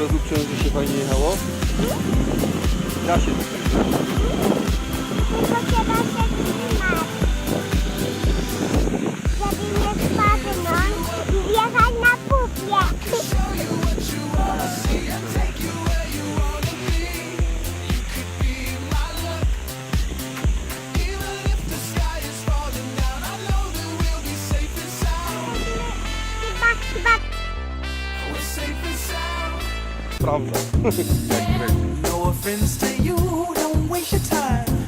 bez uprzęży się fajnie jechało? Da się. Tylko trzeba się prawda. No offense to you, don't waste your time.